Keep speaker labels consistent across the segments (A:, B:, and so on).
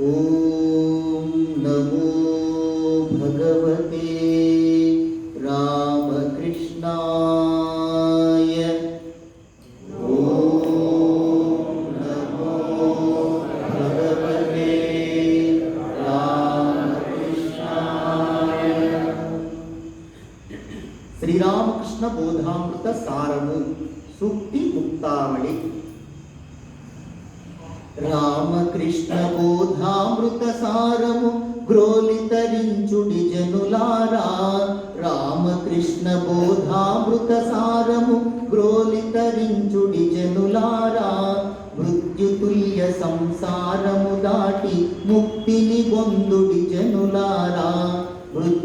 A: ॐ नमो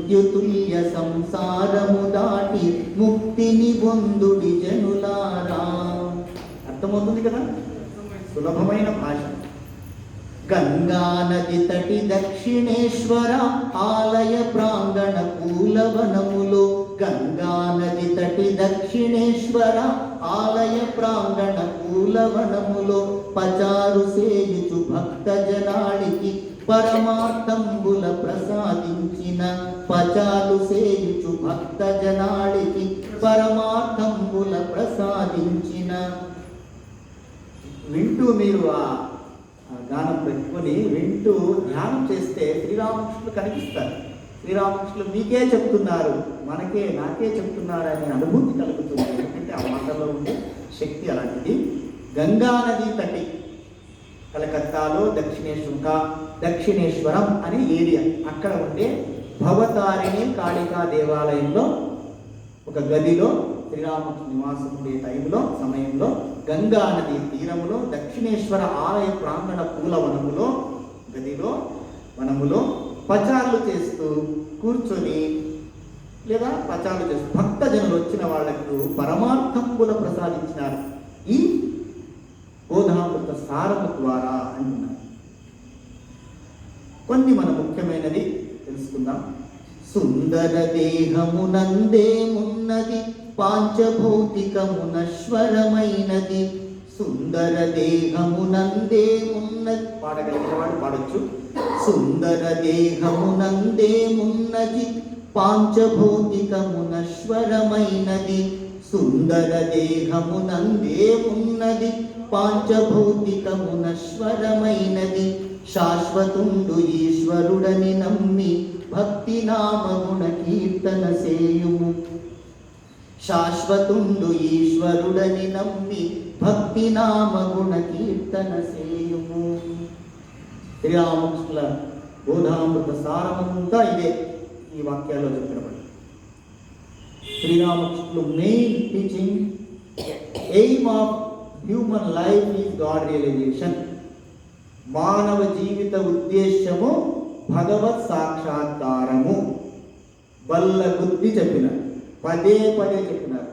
A: మృత్యుతుల్య సంసారము దాటి ముక్తిని పొందుడి జనులారా. అర్థమవుతుంది కదా? సులభమైన భాష. గంగా నది తటి దక్షిణేశ్వర ఆలయ ప్రాంగణ పూలవనములో గంగా నది తటి దక్షిణేశ్వర ఆలయ ప్రాంగణ పూలవనములో పచారు సేయుచు భక్త జనాడికి పరమార్థంబుల ప్రసాదించిన పచాలు సేయుచు భక్త జనాడికి పరమార్థంబుల ప్రసాదించిన. వింటూ మీరు ఆ ఆ గానం పెట్టుకొని వింటూ ధ్యానం చేస్తే శ్రీరామకృష్ణులు కనిపిస్తారు. శ్రీరామకృష్ణులు మీకే చెప్తున్నారు మనకే నాకే చెప్తున్నారు అనే అనుభూతి కలుగుతుంది. ఎందుకంటే ఆ మాటలో ఉండే శక్తి అలాంటిది. గంగా నది తటి కలకత్తాలో దక్షిణేశ్వర దక్షిణేశ్వరం అనే ఏరియా అక్కడ ఉండే భవతారిణి కాళికా దేవాలయంలో ఒక గదిలో శ్రీరామకృష్ణ నివాసం ఉండే టైంలో సమయంలో గంగా నది తీరములో దక్షిణేశ్వర ఆలయ ప్రాంగణ పూల వనములో గదిలో వనములో పచారులు చేస్తూ కూర్చొని లేదా పచారులు చేస్తూ భక్తజనులు వచ్చిన వాళ్ళకు పరమార్థంబుల ప్రసాదించినారు. ఈ బోధామృత సారము ద్వారా అంటున్నారు. కొన్ని మన ముఖ్యమైనది తెలుసుకుందాం. సుందర దేహమునందేమున్నది పాంచభౌతికమునశ్వరమైనది. సుందర దేహమునందేమున్నది పాడగలిగిన పాడొచ్చు. సుందర దేహమునందేమున్నది పాంచభౌతికమునశ్వరమైనది. సుందర దేహమునందేమున్నది పాంచభౌతికమునశ్వరమైనది. శాశ్వతుండు ఈశ్వరుడని నమ్మి భక్తి నామగుణ కీర్తన సేయుము శాశ్వతుండు ఈశ్వరుడని నమ్మి భక్తి నామగుణ కీర్తన సేయుము శ్రీరామకృష్ణుల బోధామృత సారమంతా ఇదే ఈ వాక్యాల్లో చెప్పినప్పుడు శ్రీరామకృష్ణులు main teaching aim of human life is God realisation మానవ జీవిత ఉద్దేశ్యము భగవత్ సాక్షాత్కారము. బల్ల బుద్ధి చెప్పినారు పదే పదే చెప్పినారు.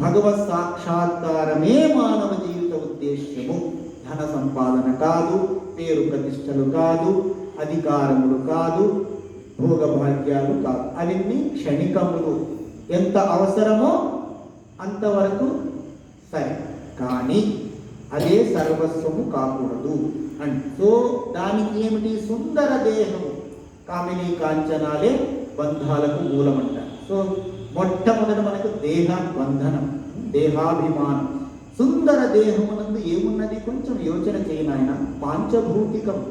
A: భగవత్ సాక్షాత్కారమే మానవ జీవిత ఉద్దేశ్యము. ధన సంపాదన కాదు పేరు ప్రతిష్టలు కాదు అధికారములు కాదు భోగభాగ్యాలు కాదు. అవన్నీ క్షణికములు. ఎంత అవసరమో అంతవరకు సరే. కానీ అదే సర్వస్వము కాకూడదు. అండ్ సో దానికి ఏమిటి? సుందర దేహము. కామిని కాంచనాలే బంధాలకు మూలమంట సో మొట్టమొదట మనకు దేహ బంధనం దేహాభిమానం. సుందర దేహమునందు ఏమున్నది? కొంచెం యోచన చేయనాయన పాంచభూతికం.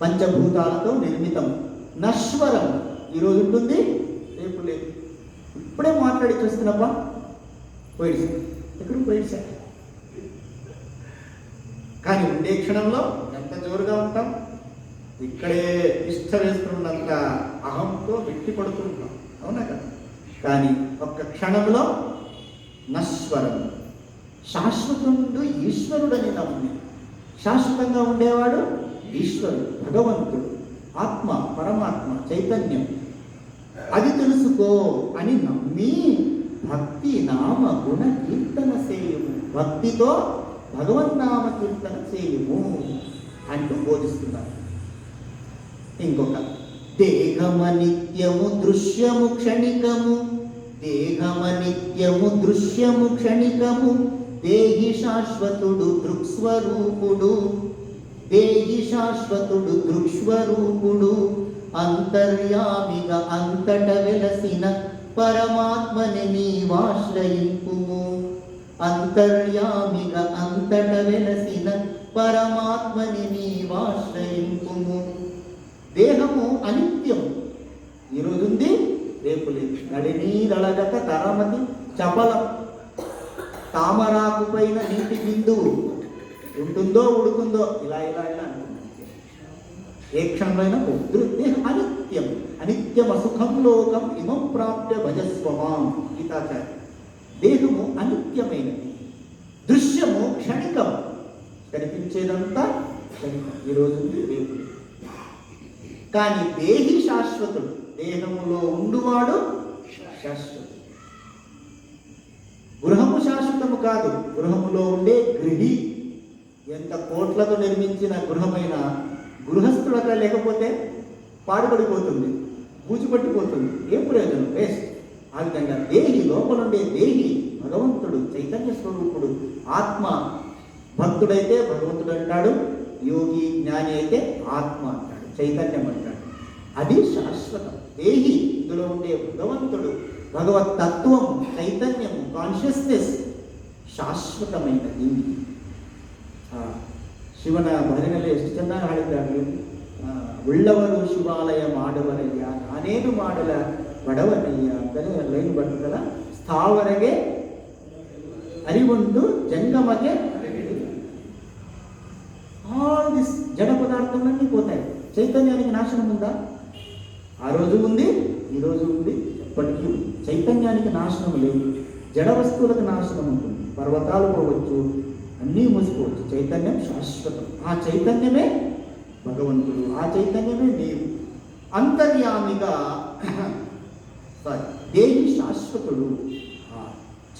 A: పంచభూతాలతో నిర్మితం. నశ్వరం. ఈరోజు ఉంటుంది రేపు లేదు. ఇప్పుడే మాట్లాడి చూస్తున్నప్పా పోయి ఎక్కడికి పోయి సార్? కానీ ఉండే క్షణంలో ఎంత జోరుగా ఉంటాం? ఇక్కడే ఇష్ట అహంతో వెట్టి పడుతుంటాం అవునా కదా? కానీ ఒక్క క్షణంలో నశ్వరం శాశ్వతుడు ఈశ్వరుడని నమ్మి శాశ్వతంగా ఉండేవాడు ఈశ్వరుడు భగవంతుడు ఆత్మ పరమాత్మ చైతన్యం. అది తెలుసుకో అని నమ్మి భక్తి నామ గుణ కీర్తన సేయము భక్తితో భగవన్నామ కీర్తన చేయుము అంటూ బోధిస్తున్నారు. ఇంకొక దేహమనిత్యము దృశ్యము క్షణికము. దేహమనిత్యము దృశ్యము క్షణికము. దేహి శాశ్వతుడు దృక్స్వరూపుడు. దేహి శాశ్వతుడు దృక్స్వరూపుడు. అంతర్యామిగా అంతట వెలసిన పరమాత్మని నీవాశ్రయింపుము. అంతర్యామిగా అంతట వెలసిన పరమాత్మని నీవాశ్రయింపుము. దేహము అనిత్యం. ఈరోజు ఉంది రేపు లేదు నడినీరళగత తరమతి చపలం. తామరాకు పైన నీటి బిందువు. ఉంటుందో ఉడుకుందో ఇలా ఇలా ఇలా. ఏ క్షణంలో దేహం అనిత్యం. అనిత్యం అసుఖం లోకం ఇమం ప్రాప్య భజస్వమాం గీతాచార్య. దేహము అనిత్యమైనది. దృశ్యము క్షణికం. కనిపించేదంతా క్షణికం. ఈరోజు రేపు కానీ దేహి శాశ్వతుడు. దేహములో ఉండువాడు శాశ్వతుడు. గృహము శాశ్వతము కాదు. గృహములో ఉండే గృహి. ఎంత కోట్లతో నిర్మించిన గృహమైన గృహస్థులు అక్కడ లేకపోతే పాడుపడిపోతుంది కూచిపట్టిపోతుంది ఏం ప్రయోజనం? వేస్ట్ ఆ విధంగా దేహి లోపలుండే దేహి భగవంతుడు చైతన్య స్వరూపుడు ఆత్మ. భక్తుడైతే భగవంతుడు అంటాడు యోగి జ్ఞాని అయితే ఆత్మ అంటాడు చైతన్యం అంటాడు. అది శాశ్వతం. దేహి ఇందులో ఉండే భగవంతుడు భగవత్ తత్వం చైతన్యం కాన్షియస్నెస్ శాశ్వతమైనది. ಶಿವನ ಮಗನಲ್ಲಿ ಎಷ್ಟು ಚೆನ್ನಾಗಿ ఉళ్ళవరు ಉಳ್ಳವರು ಶಿವಾಲಯ ಮಾಡುವರಯ್ಯ ನಾನೇನು ಮಾಡಲ ಬಡವನಯ್ಯ ಅಂತಲೇ ಲೈನ್ ಬರ್ತದಲ್ಲ. ಸ್ಥಾವರಗೆ ಅರಿವೊಂದು ಜಂಗಮಗೆ ఆల్ దిస్ జడ పదార్థములన్నీ పోతాయి చైతన్యానికి నాశనం ఉందా ఆ రోజు ఉంది ఈ రోజు ఉంది ఎప్పటికీ చైతన్యానికి నాశనం లేదు జడ వస్తువులకు నాశనం ఉంటుంది పర్వతాలు పోవచ్చు అన్నీ మూసిపోవచ్చు. చైతన్యం శాశ్వతం. ఆ చైతన్యమే భగవంతుడు. ఆ చైతన్యమే నీవు అంతర్యామిగా సారీ దేవి శాశ్వతుడు. ఆ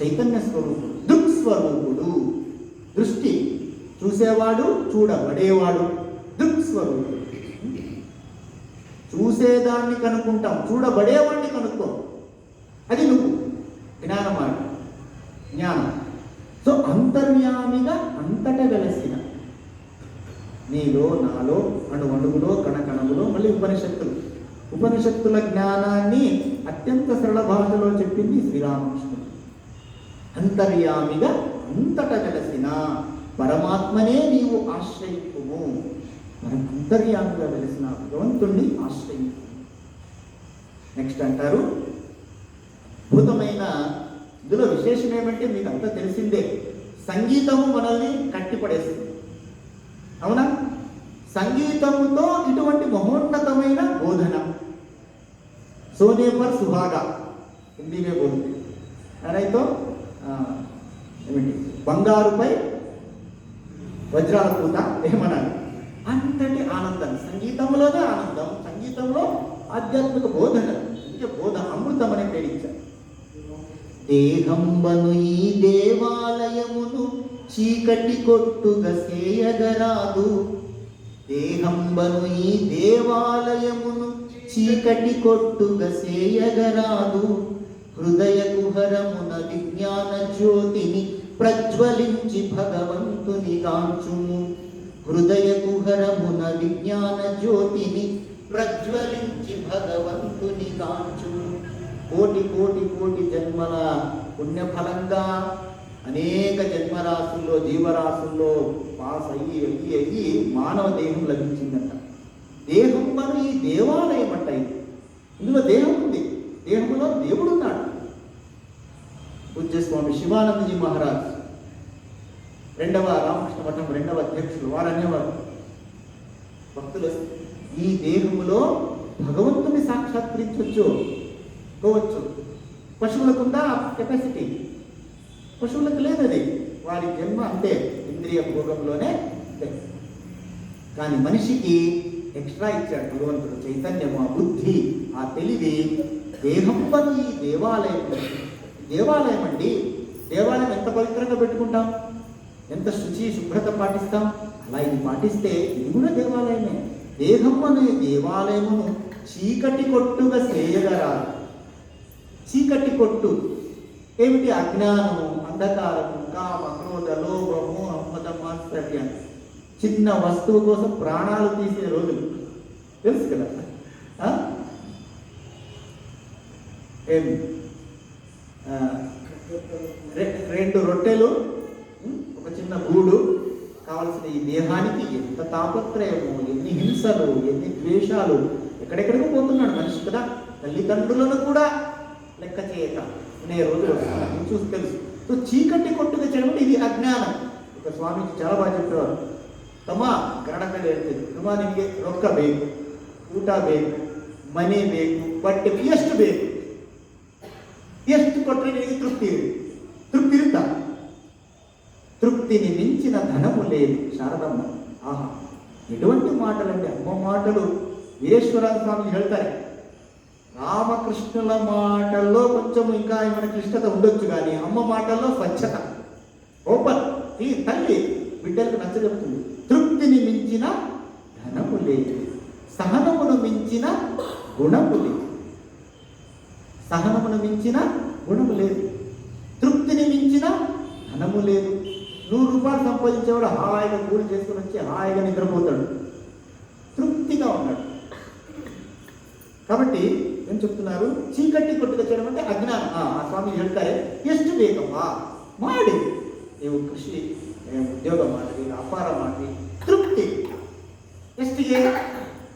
A: చైతన్య స్వరూపుడు దృక్స్వరూపుడు దృష్టి చూసేవాడు చూడబడేవాడు. దృక్స్వరూపుడు చూసేదాన్ని కనుక్కుంటాం. చూడబడేవాడిని కనుక్కో. అది నువ్వు. జ్ఞానమాట జ్ఞానం. సో అంతర్యామి అంతట వెలసిన. నీలో నాలో అణు అణువులో కణకణములో మళ్ళీ ఉపనిషత్తులు. ఉపనిషత్తుల జ్ఞానాన్ని అత్యంత సరళ భాషలో చెప్పింది శ్రీరామకృష్ణుడు. అంతర్యామిగా అంతట వెలసిన పరమాత్మనే నీవు ఆశ్రయింపుము. మనం అంతర్యామిగా వెలిసిన భగవంతుణ్ణి ఆశ్రయింపు నెక్స్ట్ అంటారు అద్భుతమైన ఇందులో విశేషం ఏమంటే మీకు అంతా తెలిసిందే. సంగీతము మనల్ని కట్టిపడేస్తుంది. అవునా? సంగీతముతో ఇటువంటి మహోన్నతమైన బోధన. సోనే పర్ సుహాగా హిందీ బోధన అరైతో ఏమిటి? బంగారుపై వజ్రాల పూత ఏమనాలి? అంతటి ఆనందం. సంగీతంలోనే ఆనందం. సంగీతంలో ఆధ్యాత్మిక బోధన. ఇంకే బోధ అమృతం అనే పేరించారు దేహంబను ఈ దేవాలయమును చీకటి కొట్టుగా సేయగరాదు. దేహంబను ఈ దేవాలయమును చీకటి కొట్టుగా సేయగరాదు. హృదయ కుహరమున విజ్ఞాన జ్యోతిని ప్రజ్వలించి భగవంతుని గాంచుము హృదయ కుహరమున విజ్ఞాన జ్యోతిని ప్రజ్వలించి భగవంతుని గాంచుము కోటి కోటి కోటి జన్మల పుణ్యఫలంగా అనేక జన్మరాశుల్లో జీవరాశుల్లో పాస్ అయ్యి అయ్యి అయ్యి మానవ దేహం లభించిందంట. దేహం మన ఈ దేవాలయం అంట ఇది. ఇందులో దేహం ఉంది. దేహంలో దేవుడు ఉన్నాడు పూజ్య స్వామి శివానందజీ మహారాజ్. రెండవ రామకృష్ణ మఠం రెండవ అధ్యక్షులు వారు అనేవారు భక్తులు ఈ దేహములో భగవంతుని సాక్షాత్కరించవచ్చు పోవచ్చు పశువులకుందా? కెపాసిటీ పశువులకు లేదు అది వారి జన్మ అంతే ఇంద్రియ భోగంలోనే కానీ మనిషికి ఎక్స్ట్రా ఇచ్చాడు భగవంతుడు చైతన్యము ఆ బుద్ధి ఆ తెలివి దేహంపని దేవాలయం. దేవాలయం అండి. దేవాలయం ఎంత పవిత్రంగా పెట్టుకుంటాం? ఎంత శుచి శుభ్రత పాటిస్తాం? అలా ఇది పాటిస్తే ఇది కూడా దేవాలయమే. దేహం అనే దేవాలయమును చీకటి కొట్టుగా చేయగరాదు చీకటి కొట్టు. ఏమిటి అజ్ఞానము? అంధకారము కామ క్రోధ లోభము అమ్మద మాత్సర్యం చిన్న వస్తువు కోసం ప్రాణాలు తీసే రోజులు. తెలుసు కదా? ఏం? రెండు రొట్టెలు ఒక చిన్న గూడు. కావలసిన ఈ దేహానికి ఎంత తాపత్రయము ఎన్ని హింసలు ఎన్ని ద్వేషాలు. ఎక్కడెక్కడికి పోతున్నాడు మనిషి కదా? తల్లిదండ్రులను కూడా లెక్క చేయక అనే రోజులు వస్తున్నాయి. ఇది చూసి తెలుసు సో చీకటి కొట్టుకు చేయడం ఇది అజ్ఞానం ఒక స్వామీజీ చాలా బాగా చెప్పేవారు ತಮ್ಮ ಕನ್ನಡದಲ್ಲಿ ಹೇಳ್ತೀನಿ ತಮ್ಮ ನಿನಗೆ ರೊಕ್ಕ ಬೇಕು ಊಟ ಬೇಕು ಮನೆ ಬೇಕು ಬಟ್ಟೆ ಎಷ್ಟು ಬೇಕು ಎಷ್ಟು ಕೊಟ್ಟರೆ ನಿನಗೆ ತೃಪ್ತಿ ಇದೆ ತೃಪ್ತಿ ಇರುತ್ತಾ తృప్తిని మించిన ధనము లేదు శారదమ్మ ఆహా ఎటువంటి మాటలండి అమ్మ మాటలు వీరేశ్వర స్వామి ಹೇಳ್ತಾರೆ రామకృష్ణుల మాటల్లో కొంచెం ఇంకా ఏమైనా క్లిష్టత ఉండొచ్చు కానీ అమ్మ మాటల్లో స్వచ్ఛత. ఓపెన్. ఈ తల్లి బిడ్డలకు నచ్చ చెప్తుంది. తృప్తిని మించిన ధనము లేదు. సహనమును మించిన గుణము లేదు. సహనమును మించిన గుణము లేదు. తృప్తిని మించిన ధనము లేదు. నూరు రూపాయలు సంపాదించేవాడు హాయిగా కూలి చేసుకుని వచ్చి హాయిగా నిద్రపోతాడు. తృప్తిగా ఉన్నాడు. కాబట్టి ఏం చెప్తున్నారు చీకటి కొట్టుకు చేయడం అంటే ಅಜ್ಞಾನ ಆ ಆ ಸ್ವಾಮಿ ಹೇಳ್ತಾರೆ ಎಷ್ಟು ಬೇಕಪ್ಪ ಮಾಡಿ ನೀವು ಕೃಷಿ ನೀವು ಉದ್ಯೋಗ ಮಾಡಿರಿ ವ್ಯಾಪಾರ ಮಾಡಿರಿ ತೃಪ್ತಿ ಎಷ್ಟಿಗೆ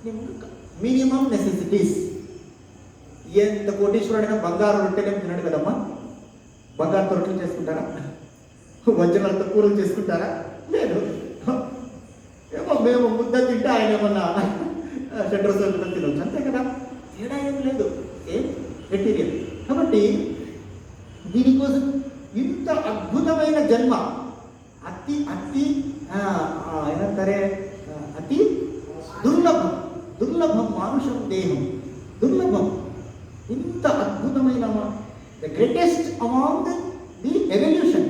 A: ನಿಮ್ಗೆ ಮಿನಿಮಮ್ ನೆಸೆಸಿಟೀಸ್ ఎంత కోటీశ్వరుడైనా బంగారు రొట్టెలేం తినడు కదమ్మా బంగారు రొట్టెలు చేసుకుంటారా వజ్రాలతో కూరలు చేసుకుంటారా లేదు ఏమో మేము ముద్ద తింటే ఆయన ఏమన్నా షెడ్రస్ తినొచ్చు అంతే కదా తేడా ఏం లేదు. ఏం? మెటీరియల్. కాబట్టి దీనికోసం ఇంత అద్భుతమైన జన్మ అతి అతి ఏమంటారే? అతి దుర్లభం. దుర్లభం మానుషం దేహం. దుర్లభం. ఇంత అద్భుతమైన the greatest among the revolution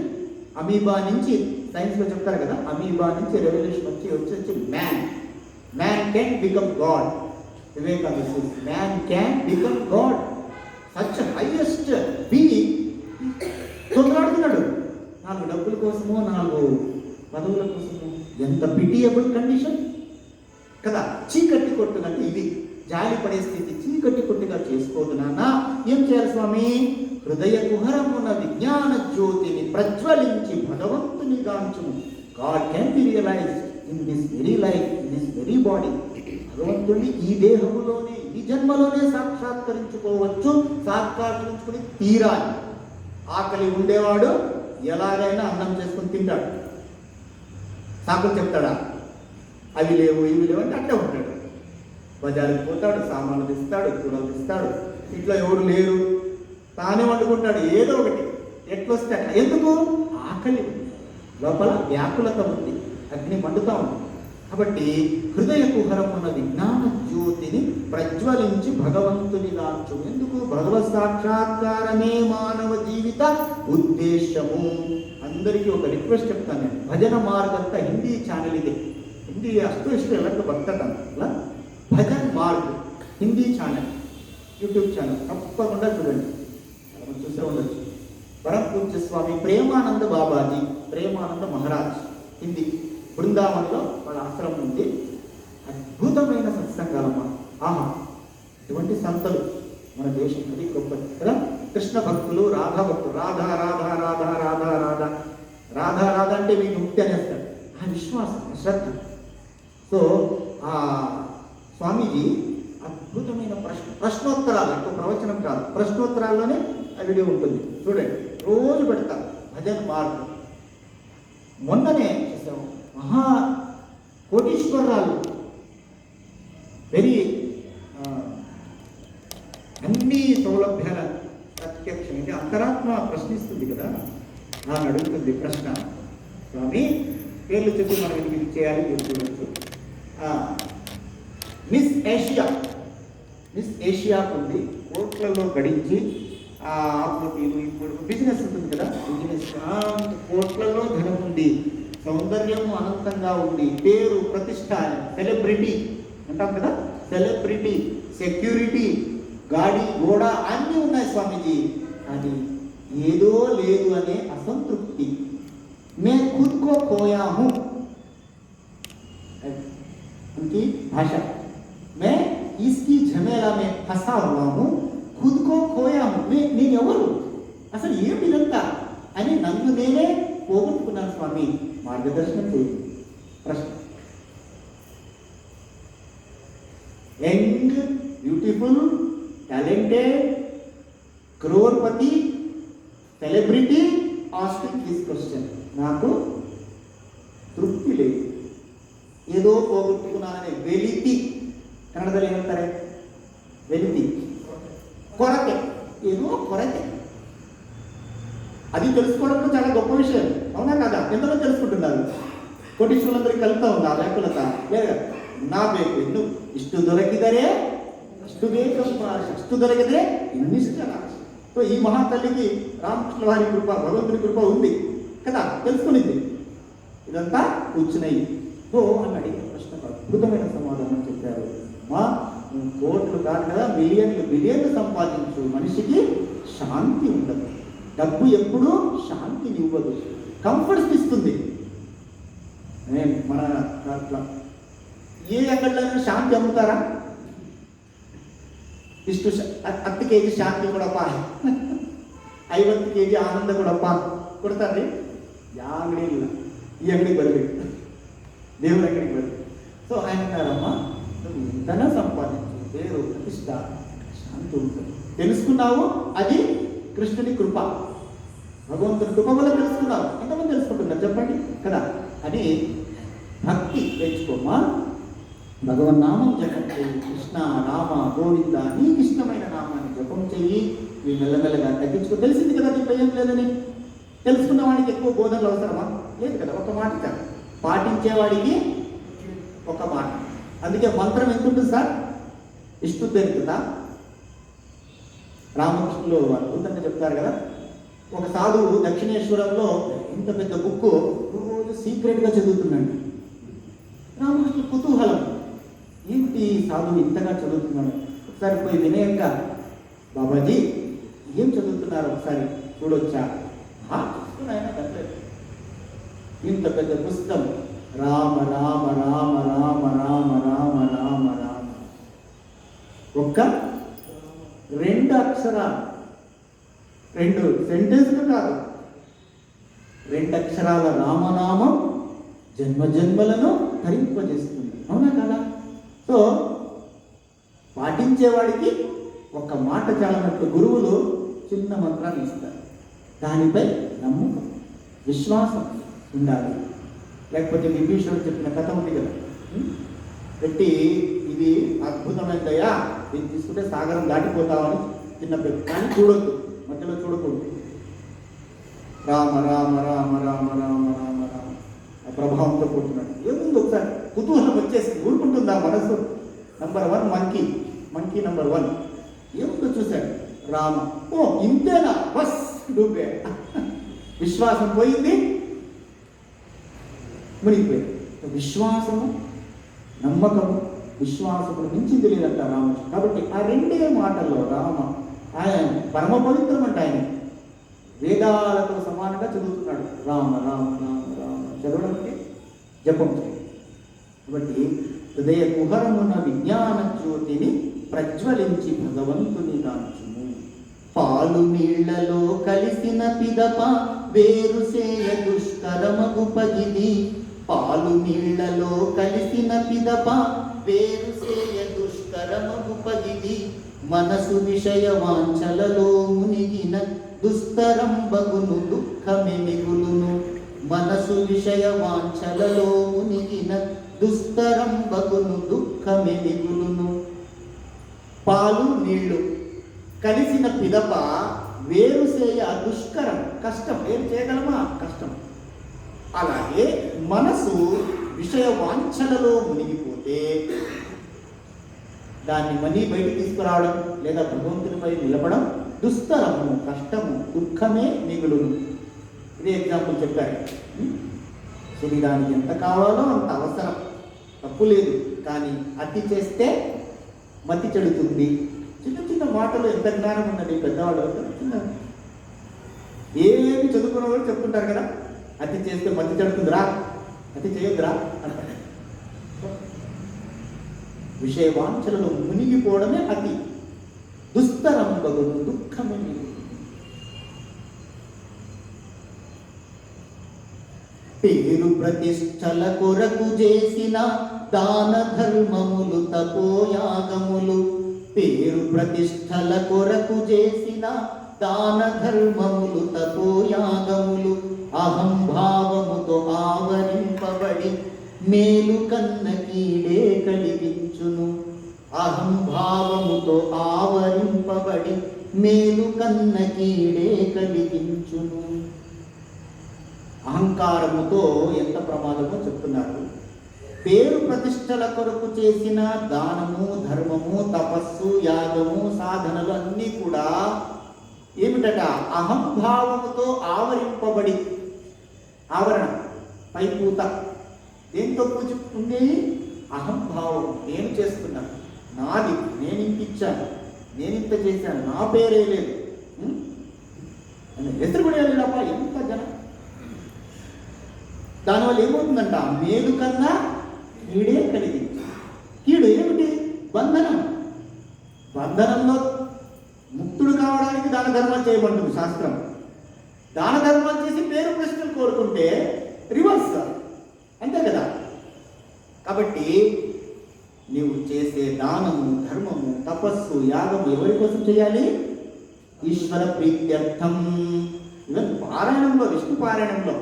A: amoeba నుంచి సైన్స్లో చెప్తారు కదా అమీబా నుంచి రెవల్యూషన్ వచ్చి వచ్చి వచ్చి man man can become God Vivekananda man can become God such highest being తొందరాడుతున్నాడు నాలుగు డబ్బుల కోసమో నాలుగు పదవుల కోసమో ఎంత పిటియబుల్ కండిషన్ కదా చీకట్టి కొట్టునంటే ఇది. జాలి పడే స్థితి చీకటి కొట్టుగా చేసుకోదు నాన్న. ఏం చేయాలి స్వామి? హృదయ కుహరమున విజ్ఞాన జ్యోతిని ప్రజ్వలించి భగవంతుని గాంచుము. God can be realise in this very life in this very body భగవంతుడిని ఈ దేహములోనే ఈ జన్మలోనే సాక్షాత్కరించుకోవచ్చు. సాక్షాత్కరించుకుని తీరాలి. ఆకలి ఉండేవాడు ఎలాగైనా అన్నం చేసుకుని తింటాడు. సాకులు చెప్తాడా? అవి లేవు ఇవి లేవు అంటే అట్టే ఉంటాడు. బజారుకి పోతాడు సామాన్లు తీస్తాడు కూరలు తీస్తాడు. ఇంట్లో ఎవరు లేరు. తానే వండుకుంటాడు ఏదో ఒకటి. ఎట్లొస్తే అట్లా. ఎందుకు? ఆకలి లోపల వ్యాకులత ఉంది. అగ్ని మండుతా ఉంది. కాబట్టి హృదయ కుహరమున్న విజ్ఞాన జ్యోతిని ప్రజ్వలించి భగవంతుని దాచు ఎందుకు భగవత్ సాక్షాత్కారమే మానవ జీవిత ఉద్దేశము అందరికీ ఒక రిక్వెస్ట్ చెప్తాను నేను భజన మార్గ్ ಅಂತ ಹಿಂದಿ ಚಾನೆಲ್ ಇದೆ ಹಿಂದಿ ಅಷ್ಟು ಇಷ್ಟು ಎಲ್ಲರಿಗೂ ಬರ್ತಕ್ಕಂತಲ್ಲ Bhajan Marg Hindi channel YouTube channel తప్పకుండా చూడండి మనం చూసే ఉండొచ్చు పరమ పూజ్య స్వామి ప్రేమానంద బాబాజీ ప్రేమానంద మహారాజ్ హిందీ బృందావనంలో వాళ్ళ ఆశ్రమం ఉంది. అద్భుతమైన సత్సంగాలమ్మ. ఆహా ఇటువంటి సంతలు మన దేశం అది గొప్పది కదా? కృష్ణ భక్తులు రాధా భక్తులు రాధా రాధా రాధా రాధా రాధా. రాధా రాధా అంటే మీకు ముక్తి అనేస్తాడు ఆ విశ్వాసం శ్రద్ధ. సో ఆ స్వామీజీ అద్భుతమైన ప్రశ్న ప్రశ్నోత్తరాలు అంటే ప్రవచనం కాదు. ప్రశ్నోత్తరాల్లోనే ఆ వీడియో ఉంటుంది. చూడండి రోజు పెడతారు. భజన మార్గం. మొన్ననే మహా కోటీశ్వరరాలు. వెరీ అన్ని సౌలభ్యాల ప్రత్యక్షం అంటే అంతరాత్మ ప్రశ్నిస్తుంది కదా. నాకు అడుగుతుంది ప్రశ్న. స్వామి పేర్లు చెప్పి మనం ఇది చేయాలి? చూడవచ్చు మిస్ ఏషియా. మిస్ ఏషియాకు ఉంది. కోట్లలో గడించి ఆ ఆకృతిలు ఇప్పుడు బిజినెస్ ఉంటుంది కదా. బిజినెస్ కోట్లలో ధనం ఉంది. సౌందర్యం అనంతంగా ఉంది పేరు ప్రతిష్ట సెలబ్రిటీ అంటాం కదా సెలబ్రిటీ సెక్యూరిటీ గాడి గోడ అన్నీ ఉన్నాయి స్వామీజీ అది ఏదో లేదు అనే అసంతృప్తి మే ఖుద్ కో ఖోయా హూ उनकी भाषा मैं इसकी झमेला में फंसा हुआ हूँ खुद को खोया हूँ मैं నేను ఎవరు అసలు ఏమిటి ఇదంతా అని నన్ను నేనే పోగొట్టుకున్నాను స్వామి మార్గదర్శనం చేయండి ప్రశ్న. Young beautiful talented crorepati celebrity ఆస్తి దిస్ క్వశ్చన్. నాకు తృప్తి లేదు. ఏదో పోగొట్టుకున్నాననే వెలితి. కన్నడలు ఏమంటారే? వెలితి. కొరత. ఏదో కొరత. అది తెలుసుకోవడం చాలా గొప్ప విషయం. అవునా కదా? ఎంతమంది తెలుసుకుంటున్నారు? కోటీశ్వరులందరికీ కలుగుతా ఉందా లేకుండా లేదు ನಾಬೇಕು ಇನ್ನು ಇಷ್ಟು ದೊರಕಿದರೆ ಅಷ್ಟು ಬೇಗ ಅಷ್ಟು ದೊರಕಿದರೆ ಇನ್ನಿಷ್ಟರ సో ఈ మహాతల్లికి రామకృష్ణ వారి కృప భగవంతుని కృప ఉంది కదా? తెలుసుకునింది. ఇదంతా కూర్చున్నాయి. ఓ అని అడిగిన ప్రశ్నకు అద్భుతమైన సమాధానం చెప్పారు. మా కోట్లు కాదు కదా మిలియన్లు బిలియన్లు సంపాదించు మనిషికి శాంతి ఉండదు. డబ్బు ఎప్పుడూ శాంతిని ఇవ్వదు కంఫర్ట్స్ ఇస్తుంది. మన దాంట్లో. ఏ అక్కడైనా శాంతి అమ్ముతారా? ఇష్ట పత్తు కేజీ శాంతి కూడా ఐవత్తు కేజీ ఆనంద కూడా కొడతారండి యాగడే ఇల్ల. ఈ అక్కడికి బదిలి. దేవుడు అక్కడికి బదిలి. సో ఆయన అన్నారమ్మా ధన సంపాదించు. దేవుడు ప్రతిష్ట. శాంతి ఉంటుంది. తెలుసుకున్నావు? అది కృష్ణుని కృప. భగవంతుని కృప తెలుసుకున్నారు ఎంతమంది తెలుసుకుంటున్నారు చెప్పండి. కదా? అని భక్తి తెచ్చుకోమా భగవన్ నామం జపం చెయ్యి కృష్ణ రామ గోవింద నీకు ఇష్టమైన నామాన్ని జపం చెయ్యి ఇవి మెల్లమెల్లగా తగ్గించుకో. తెలిసింది కదా నీ భయం లేదని? తెలుసుకున్న వాడికి ఎక్కువ బోధనలు అవసరమా? లేదు కదా ఒక మాట కదా. పాటించేవాడికి ఒక మాట. అందుకే మంత్రం ఎంత ఉంటుంది సార్? ఇష్టు దొరుకుతా రామకృష్ణులు అద్భుతంగా చెప్తారు కదా ఒక సాధువు దక్షిణేశ్వరంలో ఇంత పెద్ద బుక్ రోజు సీక్రెట్గా చదువుతున్నాడు. రామకృష్ణ కుతూహలం. ఏమిటి సాధువు ఇంతగా చదువుతున్నాడు? ఒకసారి పోయి వినయంగా. బాబాజీ ఏం చదువుతున్నారు ఒకసారి చూడొచ్చా? ఇంత పెద్ద పుస్తకం. రామ రామ రామ రామ రామ రామ రామ రామ. ఒక్క రెండు అక్షరాలు. రెండు సెంటెన్స్లు కాదు. రెండు అక్షరాల రామనామం జన్మ జన్మలను ధరింపజేస్తుంది అవునా కదా? సో పాటించేవాడికి ఒక మాట చాలన్నట్లు గురువులు చిన్న మంత్రాన్ని ఇస్తారు. దానిపై నమ్మకం విశ్వాసం ఉండాలి. లేకపోతే విభీషణుడు చెప్పిన కథ ఉంది కదా. పెట్టి ఇది అద్భుతమైనదయ్యా దీన్ని తీసుకుంటే సాగరం దాటిపోతామని చిన్న కానీ చూడొద్దు. మధ్యలో చూడకూడదు. రామ రామ రామ రామ రామ రామ రామ ఆ ప్రభావంతో పుట్టినాడు ఏముంది ఒకసారి? కుతూహలం వచ్చేసి ఊరుకుంటుందా మనసు number one monkey monkey number one ఏముందో చూశాడు? రామ. ఓ ఇంతేనా? బస్ డూబే విశ్వాసం పోయింది. మునిగిపోయింది. విశ్వాసము నమ్మకము విశ్వాసమును మించింది లేదంట రామ కాబట్టి ఆ రెండే మాటల్లో రామ ఆయన పరమ పవిత్రం అంటే ఆయన. వేదాలతో సమానంగా చదువుతున్నాడు. రామ రామ రామ రామ. చదవడం అంటే జపం చేయడం కాబట్టి హృదయ కుహరమున విజ్ఞాన జ్యోతిని ప్రజ్వలించి భగవంతుని కాంచుము పాలు నీళ్ళలో కలిసిన పిదప వేరుసేయ దుష్కరమగు పగిది. పాలు నీళ్ళలో కలిసిన పిదప వేరుసేయ దుష్కరమగు పగిది. మనసు విషయ వాంఛలలో మునిగిన దుస్తరం బగును దుఃఖమే మిగులును. మనసు విషయ వాంఛలలో మునిగిన దుస్తరం బగును దుఃఖమే మిగులును. పాలు నీళ్ళు కలిసిన పిదప వేరు చేయ దుష్కరం. కష్టం. ఏం చేయగలమా? కష్టం. అలాగే మనసు విషయ వాంఛలలో మునిగిపోతే దాన్ని మనీ బయటికి తీసుకురావడం లేదా భగవంతునిపై నిలబడం దుస్తరము కష్టము దుఃఖమే మిగులును. ఇదే ఎగ్జాంపుల్ చెప్పారు. శరీరానికి ఎంత కావాలో అంత అవసరం. తప్పు లేదు. కానీ అతి చేస్తే మతి చెడుతుంది. చిన్న చిన్న మాటలు ఎంత జ్ఞానం ఉన్నది పెద్దవాళ్ళు. చిన్న ఏమి చదువుకున్న వాళ్ళు చెప్తుంటారు కదా? అతి చేస్తే మతి చెడుతుందిరా. అతి చేయొద్దురా అంటారు. విషయవాంఛలలో మునిగిపోవడమే అతి దుస్తరం బగును దుఃఖమే పేరు ప్రతిష్టల కొరకు చేసిన దాన ధర్మములు తపోయాగములు. పేరు ప్రతిష్టల కొరకు చేసిన దాన ధర్మములు తపోయాగములు. అహంభావముతో ఆవరింపబడి మేలు కన్న కీడే కలిగింది అహంభావముతో ఆవరింపబడి మేలు కన్న కీడే కలిగించును. అహంకారముతో ఎంత ప్రమాదమో చెప్తున్నారు. పేరు ప్రతిష్టల కొరకు చేసిన దానము ధర్మము తపస్సు యాగము సాధనలు అన్నీ కూడా ఏమిటట? అహంభావముతో ఆవరింపబడి ఆవరణ పైపూత. దేంతో పూచుకుంది అహంభావం. నేను చేస్తున్నాను నాది నేను ఇప్పించాను నేను ఇంత చేశాను నా పేరే లేదు. ఉం? అని ఎదురు ఎంత జనం. దానివల్ల ఏమవుతుందంట? మేలు కన్నా కీడే కలిగింది కీడు ఏమిటి? బంధనం. బంధనంలో ముక్తుడు కావడానికి దాన ధర్మాలు చేయబడుతుంది శాస్త్రం. దాన ధర్మాలు చేసి పేరు ప్రశ్నలు కోరుకుంటే రివర్స్ అంతే కదా? కాబట్టి నీవు చేసే దానము ధర్మము తపస్సు యాగము ఎవరి కోసం చేయాలి? ఈశ్వర ప్రీత్యర్థం. ఈవెన్ పారాయణంలో విష్ణు పారాయణంలో.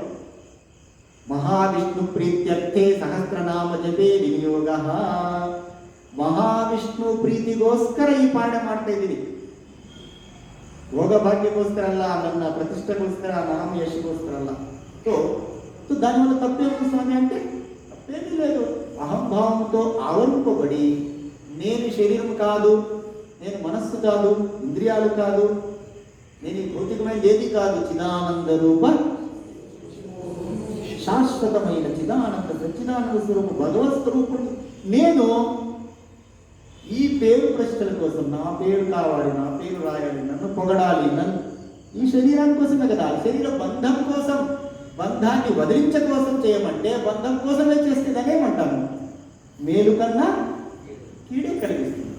A: మహావిష్ణు ప్రీత్యర్థే సహస్రనామ జపే వినియోగ. మహావిష్ణు ಪ್ರೀತಿಗೋಸ್ಕರ ఈ ಪಾಠ ಮಾಡ್ತಾ ఇది ಭೋಗ ಭಾಗ್ಯಕ್ಕೋಸ್ಕರ ಅಲ್ಲ ನನ್ನ ಪ್ರತಿಷ್ಠೆಗೋಸ್ಕರ ನಾಮ ಯಶಗೋಸ್ಕರ ಅಲ್ಲ ಸೊ ದಾನಿವల్ల ತಪ್ಪೇನು ಸ್ವಾಮಿ అంటే? తప్పేమీ లేదు. అహంభావంతో ఆవరింపబడి నేను శరీరం కాదు నేను మనస్సు కాదు ఇంద్రియాలు కాదు నేను ఈ భౌతికమైన ఏది కాదు చిదానంద రూప శాశ్వతమైన చిదానంద సచ్చిదానంద స్వరూపు భగవత్ స్వరూపుడు నేను ఈ పేరు ప్రశ్నల కోసం నా పేరు కావాలి నా పేరు రాయాలి నన్ను పొగడాలి నన్ను ఈ శరీరం కోసమే కదా శరీర బంధం కోసం. బంధాన్ని వదిలించ కోసం చేయమంటే బంధం కోసమే చేస్తే దానేమంటాము మేలు కన్నా కీడే కలిగిస్తుంది.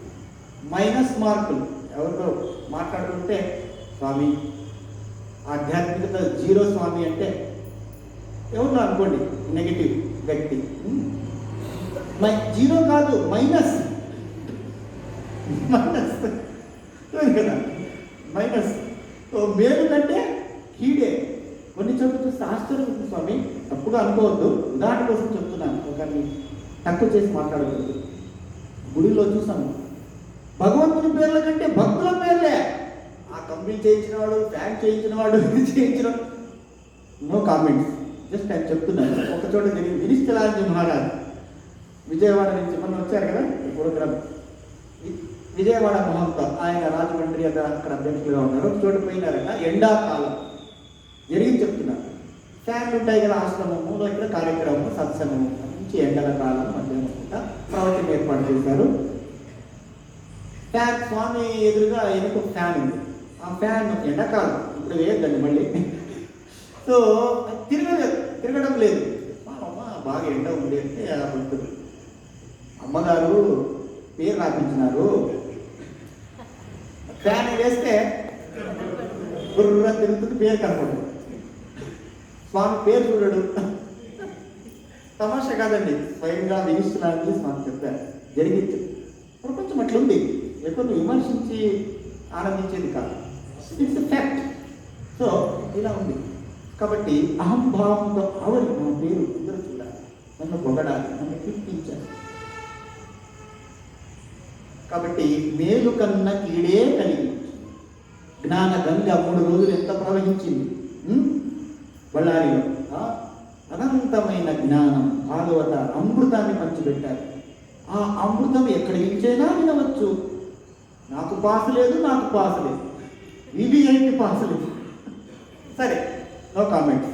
A: మైనస్ మార్కులు. ఎవరితో మాట్లాడుతుంటే స్వామి ఆధ్యాత్మికత జీరో స్వామి అంటే ఎవరు అనుకోండి నెగిటివ్ వ్యక్తి. మై జీరో కాదు మైనస్. మైనస్. కదా. మైనస్. మేలు కంటే కీడే. కొన్ని చోట్ల శాస్త్రం స్వామి. తప్పుగా అనుకోవద్దు. ఉదాహరణ కోసం చెప్తున్నాను. ఒకరిని తక్కువ చేసి మాట్లాడకూడదు. గుడిలో చూసాము భగవంతుని పేర్ల కంటే భక్తుల పేర్లే. ఆ కంపెనీ చేయించిన వాడు ఫ్యాన్ చేయించిన వాడు ఇది చేయించిన నో కామెంట్స్. జస్ట్ ఆయన చెప్తున్నాను. ఒక చోట జరిగింది. వినిష్టలాంజీ మహారాజ్. విజయవాడ నుంచి మొన్న వచ్చారు కదా? ఈ ప్రోగ్రామ్. విజయవాడ మహంత ఆయన రాజమండ్రి అక్కడ అక్కడ అధ్యక్షులుగా ఉన్నారు. ఒక చోట పోయినారట. ఎండాకాలం. జరిగింది చెప్తున్నారు ఫ్యాన్లు ఉంటాయి కదా ఆశ్రమము ఇక్కడ కార్యక్రమం సత్సంగము మంచి ఎండల కాలం మధ్యాహ్నం పూట ప్రవచనం ఏర్పాటు చేశారు. ఫ్యాన్ స్వామి ఎదురుగా వెనుక ఫ్యాన్ ఉంది. ఆ ఫ్యాన్ ఎండాకాలం ఇప్పుడు వేయద్దండి మళ్ళీ. సో తిరగలేదు తిరగడం లేదు. మా అమ్మ బాగా ఎండ ఉంది అంటే ఉంటుంది. అమ్మగారు పేరు రాపించినారు. ఫ్యాన్ వేస్తే బుర్ర తిరుగుతుంది పేరు కనపడదు స్వామి పేరు చూడడు. తమాషా కాదండి స్వయంగా వినిస్తున్నారని స్వామి చెప్పారు. జరిగింది. ప్రపంచం అట్లుంది. ఎప్పుడు విమర్శించి ఆనందించేది కాదు. ఇట్స్ ఫ్యాక్ట్ సో ఇలా ఉంది. కాబట్టి అహంభావంతో అవరి నా పేరు ఇద్దరు చూడాలి. నన్ను పొగడాలి నన్ను కీర్తించాలి. కాబట్టి మేలు కన్న కీడే కలిగి జ్ఞాన గంగ మూడు రోజులు ఎంత ప్రవహించింది? ఉం? బళ్ళారిలో అనంతమైన జ్ఞానం భాగవత అమృతాన్ని పంచిపెట్టారు ఆ అమృతం ఎక్కడి నుంచైనా వినవచ్చు. నాకు పాస్ లేదు నాకు పాస్ లేదు. ఇది ఏంటి పాసు లేదు? సరే నో కామెంట్స్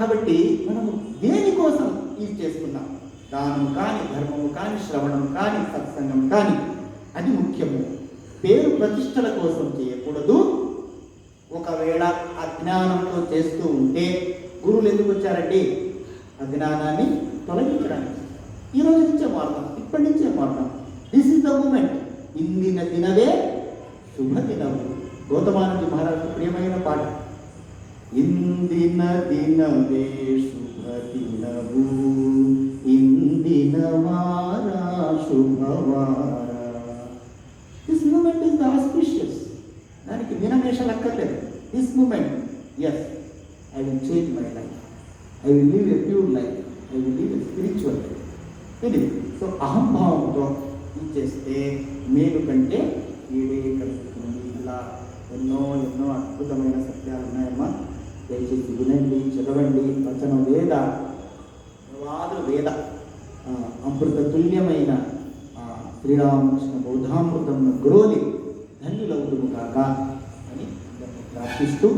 A: కాబట్టి మనము దేనికోసం ఇది చేసుకున్నాం? దానం కానీ ధర్మము కానీ శ్రవణం కానీ సత్సంగం కానీ. అది ముఖ్యము. పేరు ప్రతిష్టల కోసం చేయకూడదు. ఒకవేళ అజ్ఞానంతో చేస్తూ ఉంటే గురువులు ఎందుకు వచ్చారండి? అజ్ఞానాన్ని తొలగించడానికి. ఈరోజు నుంచే మారుతాం ఇప్పటి నుంచే స్మరణం దిస్ ఇస్ ద మూమెంట్ ఇందిన దినవే శుభ దినము. గౌతమానంద మహారాజు ప్రియమైన పాట. ఇందిన దినవే శుభ ఇందిన వారా శుభవార this moment is the auspicious దానికి వినమేషాలు అక్కర్లేదు this moment yes I will change my life I will live a pure life I will live a spiritual life ఇది సో అహంభావంతో ఇచ్చేస్తే మేలు కంటే ఏడే కలుగుతుంది ఇలా ఎన్నో ఎన్నో అద్భుతమైన సత్యాలు ఉన్నాయమ్మా. దయచేసి వినండి చదవండి. వచన వేద వాదు. వేద అమృత తుల్యమైన శ్రీరామకృష్ణ బౌద్ధామృతం గ్రోలి ధన్యులవుతుము కాక ప్రార్థిస్తూ